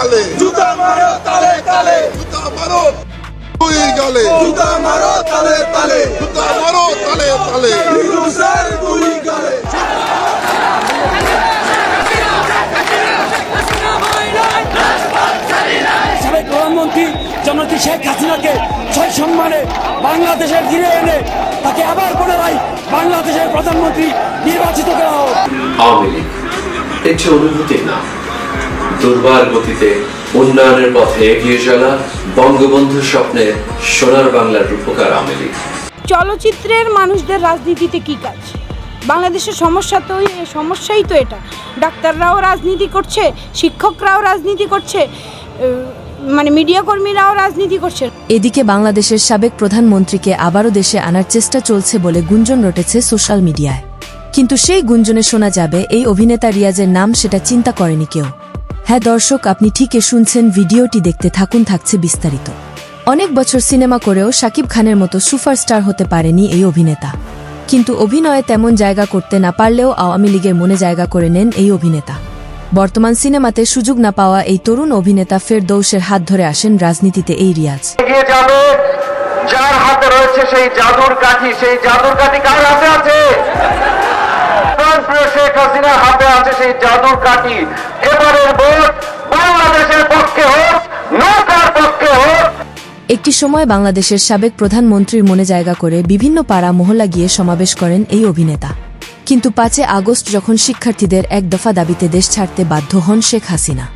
গালে জুতা মারো তালে তালে। জুতা মারো। দুই গালে। জুতা মারো তালে তালে। জুতা মারো তালে তালে। ইউনুসের গুলি গালে সাবেক প্রধানমন্ত্রী জননেত্রী শেখ হাসিনাকে ছয় সম্মানে বাংলাদেশের ফিরে এনে তাকে আবার পুনরায় বাংলাদেশের প্রধানমন্ত্রী নির্বাচিত করা হোক। আওয়ামী লীগ একটি অনুভূতির নাম। দুর্বার গতিতে উন্নয়নের পথে এগিয়ে চলা বঙ্গবন্ধুর স্বপ্নের সোনার বাংলার রূপকার আওয়ামী চলচ্চিত্রের মানুষদের রাজনীতিতে কি কাজ? বাংলাদেশের সমস্যা তো এই সমস্যাই তো এটা। ডাক্তাররাও রাজনীতি করছে শিক্ষকরাও রাজনীতি করছে মানে মিডিয়া কর্মীরাও রাজনীতি করছে। এদিকে বাংলাদেশের সাবেক প্রধানমন্ত্রীকে আবারও দেশে আনার চেষ্টা চলছে বলে গুঞ্জন রটেছে সোশ্যাল মিডিয়ায়। কিন্তু সেই গুঞ্জনে শোনা যাবে এই অভিনেতা রিয়াজের নাম সেটা চিন্তা করেনি কেউ। হ্যাঁ দর্শক, আপনি ঠিকই শুনছেন, ভিডিওটি দেখতে থাকুন, থাকছে বিস্তারিত। অনেক বছর সিনেমা করেও শাকিব খানের মতো সুপারস্টার হতে পারেনি এই অভিনেতা। কিন্তু অভিনয়ে তেমন জায়গা করতে না পারলেও আওয়ামী লীগের মনে জায়গা করে নেন এই অভিনেতা। বর্তমান সিনেমাতে সুযোগ না পাওয়া এই তরুণ অভিনেতা ফেরদৌসের হাত ধরে আসেন রাজনীতিতে এই রিয়াজ। যার হাতে রয়েছে সেই জাদুর কাঠি, সেই জাদুর কাঠি কার হাতে আছে প্রিয় শেখ হাসিনার হাতে আছে সেই জাদুর কাঠি। এবারের ভোট বাংলাদেশের পক্ষে হোক, নৌকার পক্ষে হোক। একটি সময় বাংলাদেশের সাবেক প্রধানমন্ত্রীর মনে জায়গা করে বিভিন্ন পাড়া মহল্লা গিয়ে সমাবেশ করেন এই অভিনেতা। কিন্তু পাঁচে আগস্ট যখন শিক্ষার্থীদের এক দফা দাবিতে দেশ ছাড়তে বাধ্য হন শেখ হাসিনা,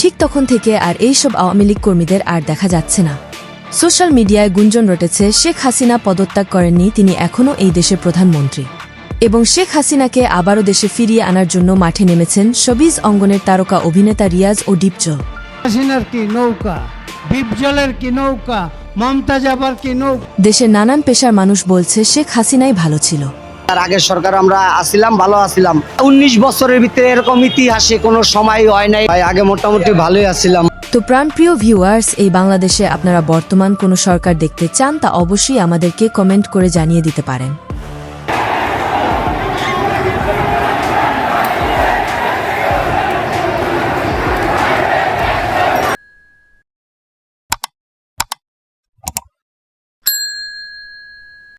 ঠিক তখন থেকে আর এইসব আওয়ামী লীগ কর্মীদের আর দেখা যাচ্ছে না। সোশ্যাল মিডিয়ায় গুঞ্জন রটেছে, শেখ হাসিনা পদত্যাগ করেননি, তিনি এখনও এই দেশের প্রধানমন্ত্রী। এবং শেখ হাসিনাকে আবারও দেশে ফিরিয়ে আনার জন্য মাঠে নেমেছেন সবিজ অঙ্গনের তারকা অভিনেতা রিয়াজ ও ডিপজল হাসিনার কি নৌকা? বিপজলের কি নৌকা? মমতাজ আবার কি নৌকা? দেশের নানান পেশার মানুষ বলছে শেখ হাসিনাই ভালো ছিল। তার আগের সরকার আমরা আসিলাম ভালো আসিলাম। উনিশ বছরের ভিতরে এরকম ইতিহাসে কোনো সময় হয় নাই। ভাই, আগে মোটামুটি ভালোই আসছিলাম তো প্রাণপ্রিয় ভিউয়ার্স এই বাংলাদেশে আপনারা বর্তমান কোনো সরকার দেখতে চান তা অবশ্যই আমাদেরকে কমেন্ট করে জানিয়ে দিতে পারেন।